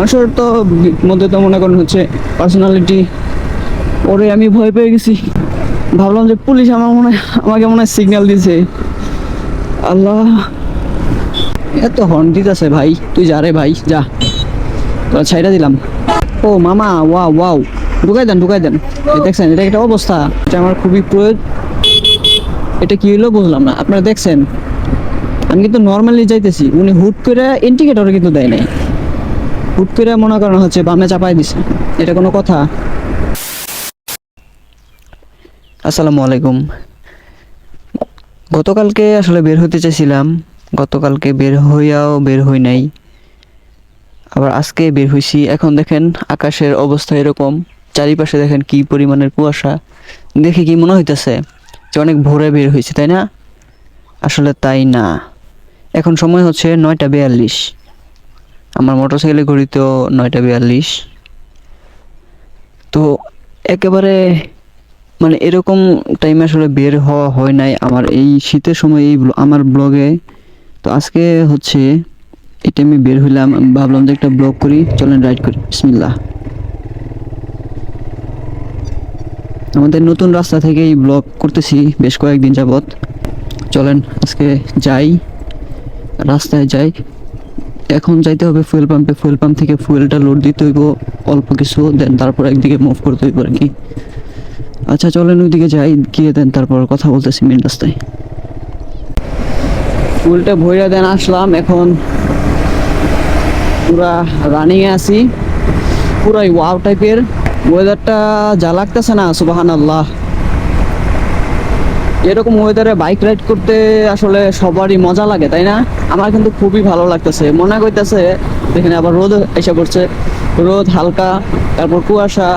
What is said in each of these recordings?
মানুষের তো মধ্যে তো মনে করেন হচ্ছে পার্সোনালিটি ওরে আমি ভয় পেয়ে গেছি। ভাবলাম যে পুলিশ আমার মনে আমাকে মনে হয় সিগন্যাল দিছে। আল্লাহ। এত হর্ন দিতেছে ভাই। তুই যা রে ভাই, যা। তোরা ছাইটা দিলাম। ও মামা ওয়া ওয়াও। ঢুকাই দেন ঢুকাই দেন। দেখছেন, এটা একটা অবস্থা। এটা আমার খুবই প্রয়োজন। এটা কি হলো বুঝলাম না। আপনারা দেখছেন। আমি কিন্তু নর্মালি যাইতেছি। উনি হুট করে ইন্ডিকেটর কিন্তু দেয় নাই। হুট করে মনে করেন হচ্ছে বামে চাপাই দিছে। এটা কোনো কথা? আসসালামু আলাইকুম। গতকালকে আসলে বের হতে চাইছিলাম। গতকালকে বের হইয়াও বের হই নাই। আবার আজকে বের হইছি। এখন দেখেন আকাশের অবস্থা এরকম। চারিপাশে দেখেন কি পরিমাণের কুয়াশা। দেখে কি মনে হইতেছে যে অনেক ভোরে বের হয়েছে তাই না? আসলে তাই না। এখন সময় হচ্ছে নয়টা বিয়াল্লিশ। আমার মোটরসাইকেলে ঘড়ি তো নয়টা বিয়াল্লিশ। তো একেবারে মানে এরকম টাইমে আসলে বের হওয়া হয় নাই আমার এই শীতের সময় এই আমার ব্লগে তো আজকে হচ্ছে এই টাইমে বের হইলাম, ভাবলাম যে একটা ব্লগ করি, চলেন রাইড করি, বিসমিল্লাহ। আমাদের নতুন রাস্তা থেকেই ব্লগ করতেছি বেশ কয়েকদিন যাবৎ। চলেন আজকে যাই, রাস্তায় যাই। এখন যাইতে হবে ফুয়েল পাম্পে ফুয়েল পাম্প থেকে ফুয়েলটা লোড দিতে হইব, অল্প কিছু দেন তারপর একদিকে মুভ করতে হইব আর কি আচ্ছা চলেন ওইদিকে যাই, গিয়ে দেন তারপর কথা বলতেছি মেন রাস্তায়। ফুলটা ভইরা দেন আসলাম, এখন পুরা রানিংয়ে আছি। পুরাই ওয়াও টাইপের ওয়েদারটা যা লাগতেছে না সুবাহান আল্লাহ এরকম ওয়েদারে বাইক রাইড করতে আসলে সবারই মজা লাগে, তাই না? আমার কিন্তু খুবই ভালো লাগতেছে। মনে করতেছে এখানে আবার রোদ এসে পড়ছে। রোদ হালকা, তারপর কুয়াশা।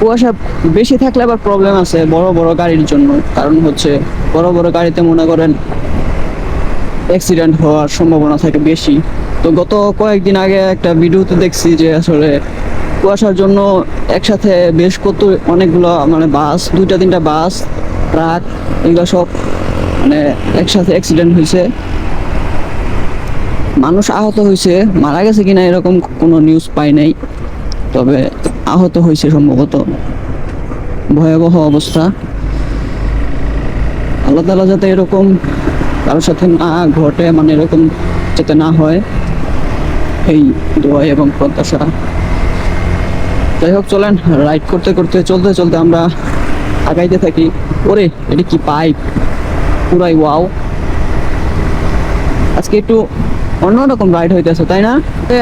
কুয়াশা বেশি থাকলে আবার প্রবলেম আছে বড় বড় গাড়ির জন্য। কারণ হচ্ছে, বড় বড় গাড়িতে মনে করেন অ্যাক্সিডেন্ট হওয়ার সম্ভাবনা থাকে বেশি। তো গত কয়েকদিন আগে একটা ভিডিওতে দেখছি যে আসলে কুয়াশার জন্য একসাথে বেশ কত অনেকগুলো মানে বাস দুইটা, তিনটা বাস ট্রাক, এগুলো সব মানে একসাথে অ্যাক্সিডেন্ট হয়েছে। মানুষ আহত হয়েছে, মারা গেছে কিনা এরকম কোনো নিউজ পাই নাই, তবে আহত হয়েছে সম্ভবত। ভয়াবহ অবস্থা। আল্লাহ তালা যাতে এরকম কারোর সাথে না ঘটে মানে এরকম যাতে না হয়, এই দোয়া এবং প্রত্যাশা। যাই হোক, চলেন রাইড করতে করতে, চলতে চলতে আমরা আগাইতে থাকি। ওরে, এটা কি পাইপ পুরাই ওয়াও আজকে একটু অন্যরকম রাইড হইতেছে, তাই না?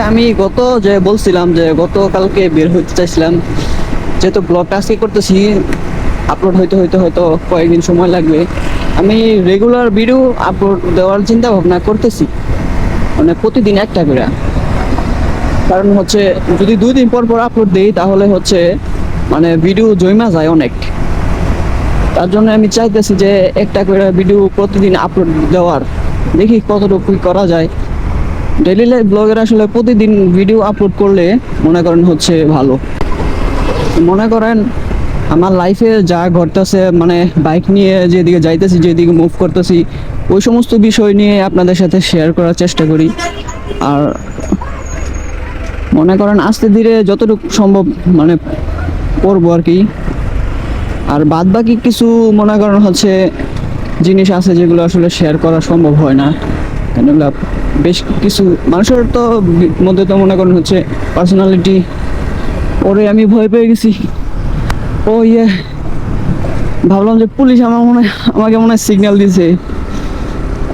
আমি গত যে বলছিলাম যে গতকালকে বের হইতে চাইছিলাম, যেহেতু ব্লগটা আজকে করতেছি আপলোড হইতে হইতে হয়তো কয়েকদিন সময় লাগবে, আমি রেগুলার ভিডিও আপলোড দেওয়ার চিন্তা ভাবনা করতেছি মানে প্রতিদিন একটা করে। কারণ হচ্ছে, যদি দুই দিন পর পর আপলোড দিই, তাহলে হচ্ছে মানে ভিডিও জমা যায় অনেক। তার জন্য আমি চাইতেছি যে একটা করে ভিডিও প্রতিদিন আপলোড দেওয়ার। দেখি কতটুকু করা যায়। ডেলি লাইফ ব্লগের আসলে প্রতিদিন ভিডিও আপলোড করলে মনে করেন হচ্ছে ভালো। মনে করেন আমার লাইফে যা ঘটতেছে মানে বাইক নিয়ে যেদিকে যাইতেছি, যেদিকে মুভ করতেছি, ওই সমস্ত বিষয় নিয়ে আপনাদের সাথে শেয়ার করার চেষ্টা করি। আর মনে করেন আস্তে ধীরে যতটুকু সম্ভব মানে করব আর কি। আর বাদ বাকি কিছু মনে করেন হচ্ছে জিনিস আছে যেগুলো আসলে শেয়ার করা সম্ভব হয় না। এগুলো বেশ কিছু মানুষের তো মধ্যে তো মনে করেন হচ্ছে পার্সোনালিটি ওরে আমি ভয় পেয়ে গেছি। ও ইয়ে ভাবলাম যে পুলিশ আমার মনে আমাকে মনে হয় সিগন্যাল দিছে।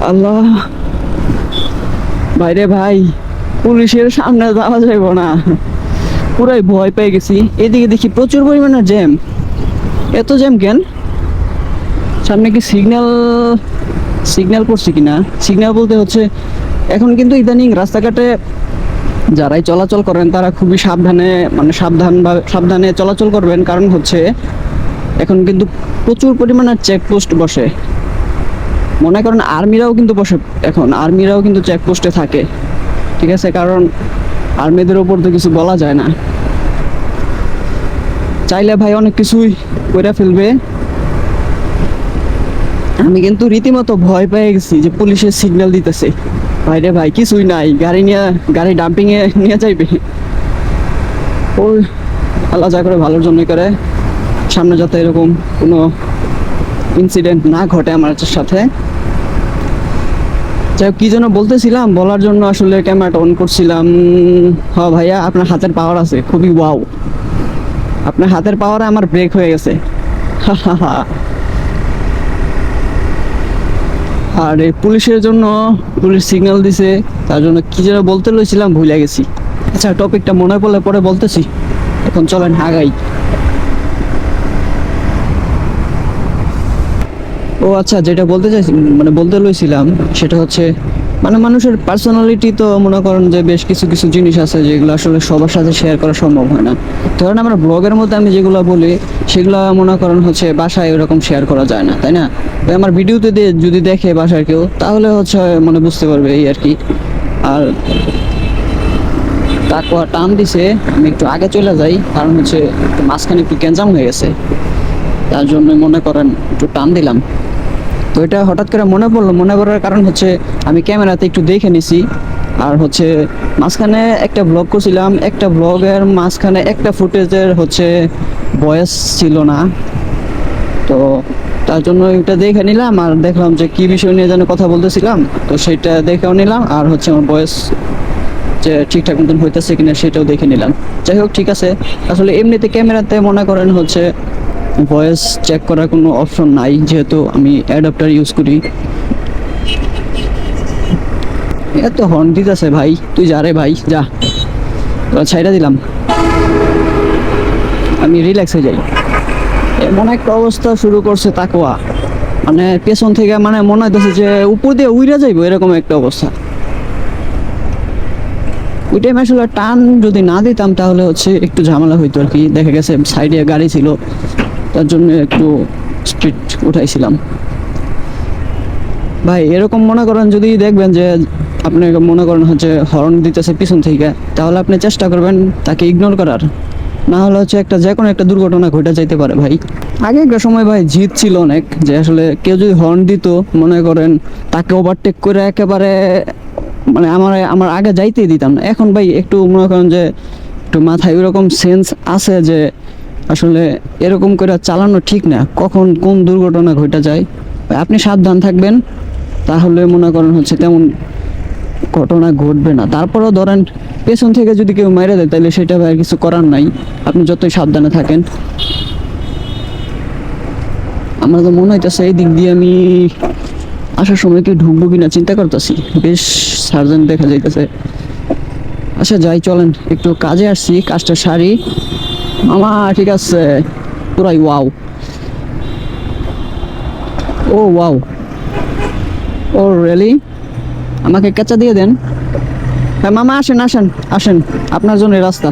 আল্লাহ, ভাইরে ভাই, পুলিশের সামনে যাওয়া যাইব না। পুরাই ভয় পেয়ে গেছি। এদিকে দেখি প্রচুর পরিমাণে জ্যাম। এত জ্যাম কেন? সামনে কি সিগন্যাল সিগন্যাল পড়ছে কিনা? সিগন্যাল বলতে হচ্ছে, এখন কিন্তু ইদানিং রাস্তাঘাটে যারাই চলাচল করেন, তারা খুবই সাবধানে মানে সাবধান বা, সাবধানে চলাচল করবেন। কারণ হচ্ছে, এখন কিন্তু প্রচুর পরিমাণে চেকপোস্ট বসে। মনে করেন আর্মিরাও কিন্তু বসে এখন আর্মিরাও কিন্তু চেকপোস্টে থাকে। ঠিক আছে? কারণ আর্মিদের ওপর তো কিছু বলা যায় না। চাইলে ভাই অনেক কিছুই করে ফেলবে। আমি কিন্তু রীতিমতো ভয় পেয়ে গেছি যে পুলিশের সিগন্যাল দিতেছে। ভাই রে ভাই কিছুই নাই। গাড়ি নিয়ে গাড়ি ডাম্পিং এ নিয়ে যাইবে। ওই আল্লাহ যা করে ভালোর জন্য করে। সামনে যাতে এরকম কোনো ইনসিডেন্ট না ঘটে আমার সাথে। যাই হোক, কি যেন বলতেছিলাম বলার জন্য আসলে ক্যামেরাটা অন করছিলাম। হ ভাইয়া আপনার হাতের পাওয়ার আছে। খুবই ওয়াও আপনার হাতের পাওয়ারে আমার ব্রেক হয়ে গেছে। আর এই পুলিশের জন্য পুলিশ সিগন্যাল দিছে, তার জন্য কি যেন বলতে লইছিলাম, ভুলে গেছি। আচ্ছা টপিকটা মনে পড়লে পরে বলতেছি। এখন চলেন, আগাই। ও আচ্ছা যেটা বলতে চাইছি মানে বলতে লইছিলাম, সেটা হচ্ছে মানে মানুষের পার্সোনালিটি তো মনে করেন যে বেশ কিছু কিছু জিনিস আছে যেগুলো আসলে সবার সাথে শেয়ার করা সম্ভব হয় না। ধরেন আমার ব্লগের মধ্যে আমি যেগুলো বলি, সেগুলো মনে করেন হচ্ছে বাসায় ওরকম শেয়ার করা যায় না, তাই না? আমার ভিডিওতে যদি দেখে বাসার কেউ, তাহলে হচ্ছে মানে বুঝতে পারবে এই আর কি। আর তারপর টান দিছে, আমি একটু আগে চলে যাই, কারণ হচ্ছে একটু মাঝখানে একটু গ্যাঞ্জাম হয়ে গেছে। তার জন্য মনে করেন একটু টান দিলাম। তো এটা হঠাৎ করে মনে পড়ল, মনে করার কারণ হচ্ছে আমি ক্যামেরাতে একটু দেখে নিছি। আর হচ্ছে মাঝখানে একটা ব্লগ করছিলাম, একটা ব্লগের মাঝখানে একটা ফুটেজের হচ্ছে বয়স ছিল না। তো তার জন্য এটা দেখে নিলাম আর দেখলাম যে কি বিষয় নিয়ে যেন কথা বলতেছিলাম, তো সেটা দেখেও নিলাম আর হচ্ছে আমার বয়স যে ঠিকঠাক মতন হইতেছে কিনা সেটাও দেখে নিলাম। যাই হোক, ঠিক আছে। আসলে এমনিতে ক্যামেরাতে মনে করেন হচ্ছে ভয়েস চেক করার কোনো অপশন নাই, যেহেতু আমি অ্যাডাপ্টার ইউজ করি। এত হর্ন দিতেছে ভাই, তুই যা রে ভাই, যা। তোরা ছাইড়া দিলাম। আমি রিল্যাক্স হয়ে যাই। এমন একটা অবস্থা শুরু করছে তাকোয়া মানে পেছন থেকে মানে মনে হইতেছে যে উপর দিয়ে উইরা যাইবো, এরকম একটা অবস্থা। ওই টাইম আসলে টান যদি না দিতাম, তাহলে হচ্ছে একটু ঝামেলা হইতো আর কি। দেখা গেছে সাইডে গাড়ি ছিল। তার জন্য একটু স্পিড উঠাইছিলাম। ভাই, এরকম মনে করেন যদি দেখবেন যে আপনি মনে করেন হচ্ছে হর্ন দিতেছে পিছন থেকে, তাহলে আপনি চেষ্টা করবেন তাকে ইগনোর করার। না হলে হচ্ছে একটা যে কোনো একটা দুর্ঘটনা ঘটে যাইতে পারে ভাই। আগে একটা সময় ভাই জিত ছিল অনেক, যে আসলে কেউ যদি হর্ন দিত, মনে করেন তাকে ওভারটেক করে একেবারে মানে আমার আমার আগে যাইতেই দিতাম না। এখন ভাই একটু মনে করেন যে একটু মাথায় ওরকম সেন্স আছে যে আসলে এরকম করে চালানো ঠিক না। কখন কোন দুর্ঘটনা ঘটে যায়, আপনি সাবধান থাকবেন। তাহলে মনে করেন হচ্ছে তেমন ঘটনা ঘটবে না। তারপরেও ধরেন পেছন থেকে যদি কেউ মেরে দেয়, তাহলে সেটা ভাই কিছু করার নাই। আপনি যতই সাবধানে থাকেন। আমার তো মনে হইতেছে এই দিক দিয়ে আমি আসার সময় কি ঢুকবো কিনা চিন্তা করতেছি। বেশ সার্জেন্ট দেখা যাইতেছে। আচ্ছা যাই, চলেন। একটু কাজে আসছি, কাজটা সারি। মামা ঠিক আছে। পুরাই wow. Oh wow. Oh really আমাকে কাঁচা দিয়ে দেন। হ্যাঁ মামা, আসেন আসেন আসেন। আপনার জন্য রাস্তা।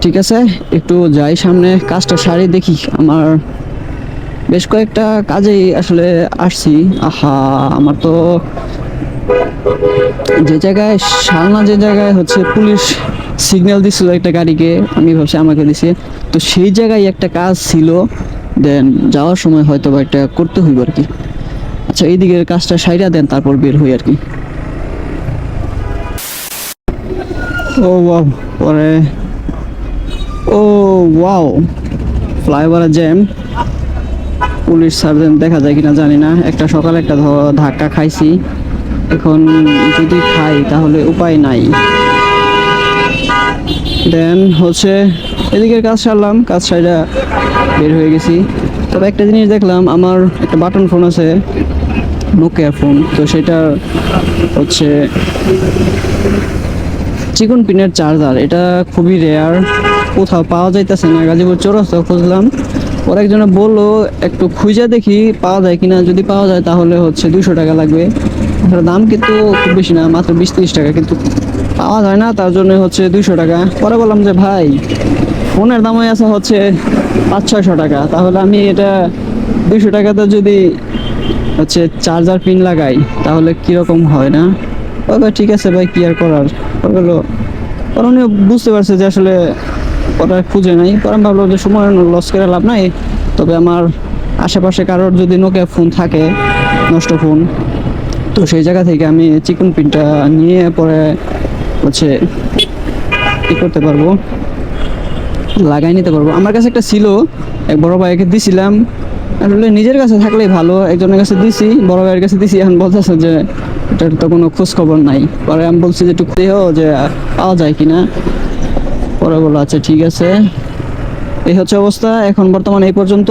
ঠিক আছে, একটু যাই সামনে, কাজটা সারি দেখি। আমার বেশ কয়েকটা কাজেই আসলে আসছি। আহা, আমার তো যে জায়গায়, সালনা যে জায়গায় হচ্ছে পুলিশ সিগন্যাল দিছিল একটা গাড়িকে, আমি ভাবছি আমাকে দিছে। তো সেই জায়গায় একটা কাজ ছিল, দেন যাওয়ার সময় হয়তো বা একটা করতে হইব আর কি। আচ্ছা এই দিকের কাজটা সাইডা দেন, তারপর বের হই আর কি। ও, ওয়াও, পরে। ও, ওয়াও ফ্লাইওভারের জ্যাম। পুলিশ সার্জেন্ট দেখা যায় কিনা জানি না। একটা সকালে একটা ধাক্কা খাইছি। এখন যদি খাই তাহলে উপায় নাই। দেন হচ্ছে এদিকের কাজ সারলাম, কাজ সাইডা বের হয়ে গেছি। তবে একটা জিনিস দেখলাম, আমার একটা বাটন ফোন আছে নোকিয়া ফোন। তো সেটা হচ্ছে চিকন পিনের চার্জার, এটা খুবই রেয়ার কোথাও পাওয়া যাইতেছে না, গাজীপুর চৌরাস্তা খুঁজলাম। পরে একজনে বলল, একটু খুঁজে দেখি, পাওয়া যায় কিনা, যদি পাওয়া যায় তাহলে হচ্ছে দুশো টাকা লাগবে। দাম কিন্তু খুব বেশি না, মাত্র বিশ তিরিশ টাকা, কিন্তু পাওয়া যায় না, তার জন্য হচ্ছে দুইশো টাকা। পরে বললাম যে, ভাই, ফোনের দামই আছে হচ্ছে পাঁচ, ছয়শো টাকা। তাহলে আমি এটা দুইশো টাকাতে যদি হচ্ছে চার্জার পিন লাগাই, তাহলে কীরকম হয় না? ওকে, ঠিক আছে ভাই, কি আর করার? বলল উনি বুঝতে পারছে যে আসলে ওরা খুঁজে নাই। পরে আমি ভাবলাম যে, সময় লস করে লাভ নাই। তবে আমার আশেপাশে কারোর যদি নোকিয়া ফোন থাকে, নষ্ট ফোন তো সেই জায়গা থেকে আমি চিকন পিনটা নিয়ে পরে হচ্ছে কি করতে পারব? লাগাই নিতে পারব। আমার কাছে একটা ছিল, এক বড় ভাইকে দিছিলাম। আসলে নিজের কাছে থাকলেই ভালো, একজনের কাছে দিছি, বড় ভাইয়ের কাছে দিছি। এখন বলতেছে যে, এটার তো কোনো খোঁজ খবর নাই। পরে আমি বলছি যে, একটু দেহ, যে, পাওয়া যায় কিনা? পরে বলো আচ্ছা ঠিক আছে। এই হচ্ছে অবস্থা। এখন বর্তমানে এই পর্যন্ত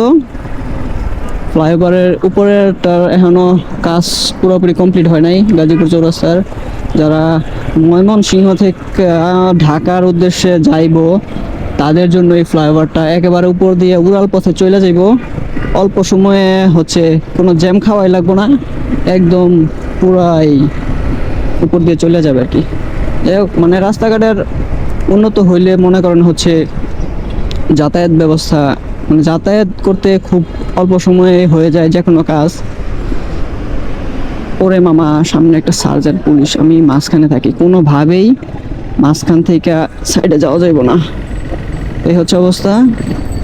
ফ্লাইওভারের উপরেরটার এখনও কাজ পুরোপুরি কমপ্লিট হয় নাই। গাজীপুর চৌরাস্তার যারা ময়মনসিংহ থেকে ঢাকার উদ্দেশ্যে যাইব। তাদের জন্য এই ফ্লাইওভারটা একেবারে উপর দিয়ে উড়াল পথে চলে যাইব। অল্প সময়ে হচ্ছে কোনো জ্যাম খাওয়াই লাগবো না। একদম পুরাই উপর দিয়ে চলে যাবে আর কি। হোক মানে রাস্তাঘাটের উন্নত হইলে মনে করেন হচ্ছে যাতায়াত ব্যবস্থা মানে যাতায়াত করতে খুব অল্প সময়ে হয়ে যায় যে কোনো কাজ। ওরে মামা, সামনে একটা সার্জার পুলিশ, আমি মাঝখানে থাকি। কোনোভাবেই মাঝখান থেকে সাইডে যাওয়া যাইব না। এই হচ্ছে অবস্থা।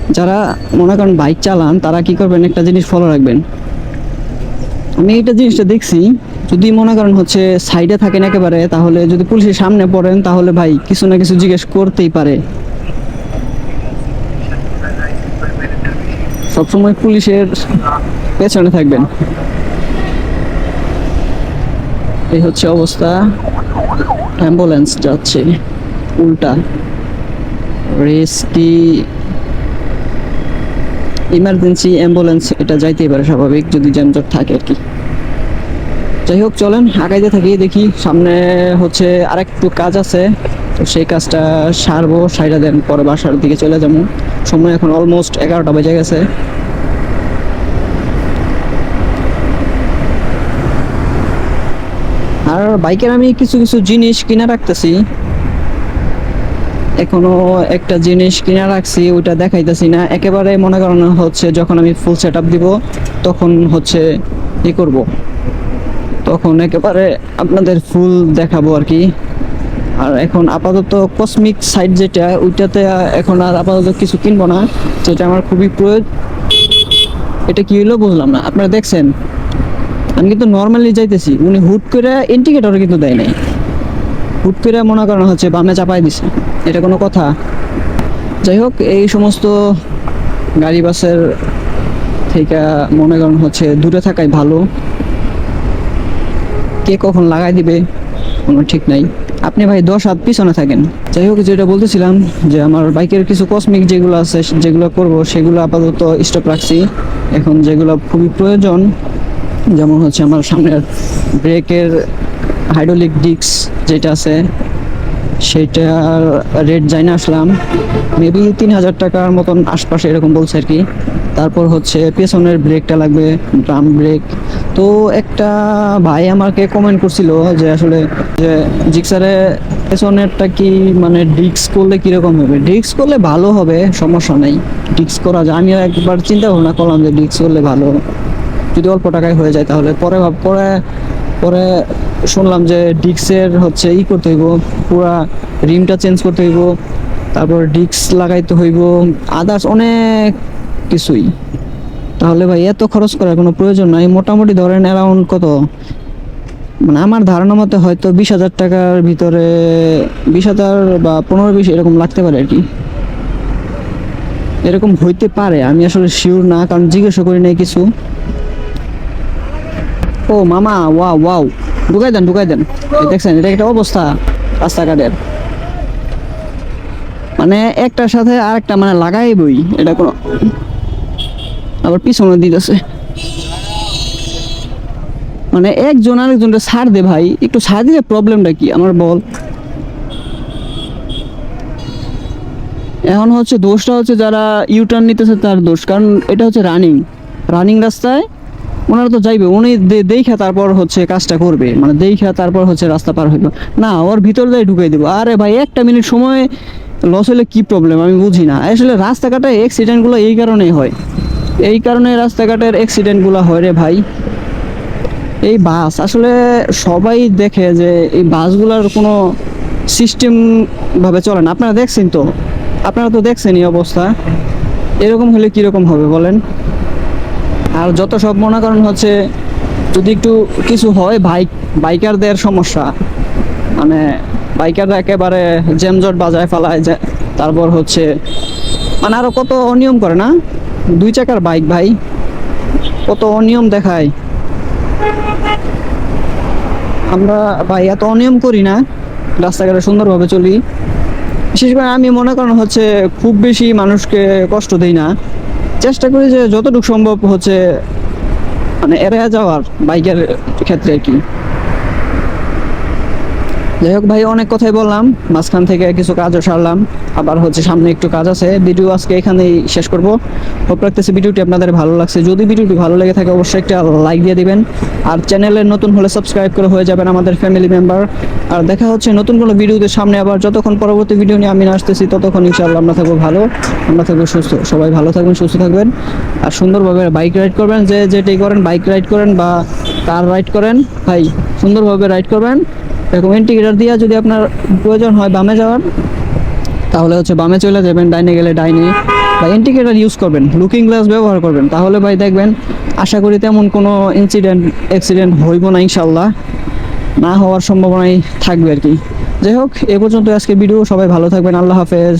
যারা মনে করেন বাইক চালান, তারা কি করবেন? একটা জিনিস ফলো রাখবেন। আমি এইটা জিনিসটা দেখছি, যদি মনে করেন হচ্ছে সাইডে থাকেন একেবারে, তাহলে যদি পুলিশের সামনে পড়েন, তাহলে ভাই কিছু না কিছু জিজ্ঞেস করতেই পারে। সবসময় পুলিশের পেছনে থাকবেন। এই হচ্ছে অবস্থা। অ্যাম্বুলেন্স যাচ্ছে। উল্টা। রেস্কি ইমার্জেন্সি অ্যাম্বুলেন্স, এটা যাইতেই পারে স্বাভাবিক, যদি যানজট থাকে আর কি। যাই হোক, চলেন, আগাইতে থাকি, দেখি সামনে হচ্ছে আরেকটু কাজ আছে। তো সেই কাজটা সারবো সাইডা দেন, পরে বাসার দিকে চলে যাব। সময় এখন অলমোস্ট এগারোটা বেজে গেছে। আর বাইকের আমি কিছু কিছু জিনিস কিনা রাখতেছি। এখনও একটা জিনিস কিনা রাখছি, ওইটা দেখাইতেছি না। একেবারে মনে করানো হচ্ছে যখন আমি ফুল সেট আপ দিব, তখন হচ্ছে ই করব। তখন একেবারে আপনাদের ফুল দেখাবো আর কি। আর এখন আপাতত কসমিক সাইড যেটা, ওইটাতে এখন আর আপাতত কিছু কিনবো না, যেটা আমার খুবই প্রয়োজন। এটা কি হলো বুঝলাম না। আপনারা দেখছেন? আমি কিন্তু নর্মালি যাইতেছি। উনি হুট করে ইন্ডিকেটর কিন্তু দেয় নাই। হুট করে মনে করেন হচ্ছে বামে চাপাই দিছে। এটা কোনো কথা। যাই হোক, এই সমস্ত গাড়ি বাসের থেকে মনে করেন হচ্ছে দূরে থাকাই ভালো। কে কখন লাগাই দিবে, কোনো ঠিক নাই। আপনি ভাই দশ হাত পিছনে থাকেন। যাই হোক, যেটা বলতেছিলাম যে আমার বাইকের কিছু কসমিক যেগুলো আছে, যেগুলো করব, সেগুলো আপাতত স্টপ রাখছি। এখন যেগুলো খুবই প্রয়োজন যেমন হচ্ছে আমার সামনের ব্রেকের হাইড্রোলিক ডিস্ক যেটা আছে, সেটার রেট যাই না আসলাম মেবি তিন হাজার টাকার মতন আশপাশে এরকম বলছে আর কি। তারপর হচ্ছে পেছনের ব্রেকটা লাগবে ড্রাম ব্রেক তো একটা ভাই আমাকে কমেন্ট করছিল যে আসলে যে জিক্সারে পেছনেরটা কি মানে ডিক্স করলে কীরকম হবে? ডিক্স করলে ভালো হবে, সমস্যা নেই। ডিক্স করা যায়। আমি একবার চিন্তা ভাবনা করলাম যে ডিক্স করলে ভালো। যদি অল্প টাকায় হয়ে যায় তাহলে পরে পরে পরে শুনলাম যে ডিক্সের হচ্ছে ই করতে হইব, পুরা রিমটা চেঞ্জ করতে হইব, তারপর ডিক্স লাগাইতে হইব আদার্স অনেক কিছুই। তাহলে ভাই এত খরচ করার কোনো প্রয়োজন নাই, মোটামুটি ধরেন অ্যারাউন্ড কত? মানে আমার ধারণা মতে হয়তো বিশ হাজার টাকার ভিতরে বিশ হাজার বা পনেরো বিশ এরকম লাগতে পারে আর কি। এরকম হইতে পারে, আমি আসলে শিওর না, কারণ জিজ্ঞাসা করি নাই কিছু। ও মামা, ওয়াও ওয়াও। ঢুকাই দেন ঢুকাই দেন। দেখছেন, এটা একটা অবস্থা রাস্তাঘাটের। মানে একটার সাথে আরেকটা মানে লাগাই বই এটা কোনো আবার পিছনে দিতেছে। মানে একজন আরেকজনটা ছাড় দে ভাই, একটু ছাড় দিলে প্রবলেমটা কি? আমার বল। এখন হচ্ছে দোষটা হচ্ছে যারা ইউটার্ন নিতেছে তার দোষ, কারণ এটা হচ্ছে রানিং রানিং রাস্তায় ওনারা তো যাইবে, উনি দেখা তারপর হচ্ছে কাজটা করবে মানে দেখা তারপর হচ্ছে রাস্তা পার হইবে না, ওর ভিতর দিয়ে ঢুকাই দেবো। আরে ভাই, একটা মিনিট সময় লস হলে কি প্রবলেম আমি বুঝি না। আসলে রাস্তাঘাটে অ্যাক্সিডেন্টগুলো এই কারণেই হয়। এই কারণে রাস্তাঘাটের অ্যাক্সিডেন্টগুলো হয় রে ভাই। এই বাস, আসলে সবাই দেখে যে এই বাসগুলোর কোনো সিস্টেম ভাবে চলে না। আপনারা দেখছেন তো? আপনারা তো দেখছেন এই অবস্থা। এরকম হলে কীরকম হবে বলেন? আর যত সব মনে করেন হচ্ছে, যদি একটু কিছু হয় বাইক, বাইকারদের সমস্যা। মানে বাইকাররা একেবারে জ্যামজট বাজায় ফেলায় যে, তারপর হচ্ছে মানে আরও কত অনিয়ম করে না? দুই চাকার বাইক ভাই, কত অনিয়ম দেখায়। আমরা ভাই এত অনিয়ম করি না, রাস্তাঘাটে সুন্দরভাবে চলি। বিশেষ করে আমি মনে করেন হচ্ছে, খুব বেশি মানুষকে কষ্ট দেই না। চেষ্টা করি যে যতটুকু সম্ভব হচ্ছে মানে এড়িয়ে যাওয়ার বাইকের ক্ষেত্রে আর কি। যাই হোক ভাই, অনেক কথাই বললাম। মাঝখান থেকে কিছু কাজও সারলাম। আবার হচ্ছে সামনে একটু কাজ আছে। ভিডিও আজকে এখানেই শেষ করব। হোপ রাখতেছি, ভিডিওটি আপনাদের ভালো লাগছে। যদি ভিডিওটি ভালো লেগে থাকে, অবশ্যই একটা লাইক দিয়ে দিবেন। আর চ্যানেলে নতুন হলে সাবস্ক্রাইব করে হয়ে যাবেন আমাদের ফ্যামিলি মেম্বার। আর দেখা হচ্ছে নতুন কোনো ভিডিওতে সামনে আবার। যতক্ষণ পরবর্তী ভিডিও নিয়ে আমি আসতেছি, ততক্ষণ ইনশাআল্লাহ আমরা থাকব ভালো। আমরা থাকব সুস্থ। সবাই ভালো থাকবেন, সুস্থ থাকবেন। আর সুন্দরভাবে বাইক রাইড করবেন। যে যেটাই করেন, বাইক রাইড করেন বা কার রাইড করেন, ভাই, সুন্দরভাবে রাইড করবেন। এরকম ইন্ডিকেটার দিয়ে যদি আপনার প্রয়োজন হয় বামে যাওয়ার, তাহলে হচ্ছে বামে চলে যাবেন, ডাইনে গেলে ডাইনে। বা ইন্ডিকেটার ইউজ করবেন লুকিং গ্লাস ব্যবহার করবেন। তাহলে ভাই দেখবেন, আশা করি তেমন কোনো ইনসিডেন্ট অ্যাক্সিডেন্ট হইব না ইনশাল্লাহ না হওয়ার সম্ভাবনাই থাকবে আর কি। যাই হোক, এ পর্যন্ত আজকে ভিডিও সবাই ভালো থাকবেন, আল্লাহ হাফেজ।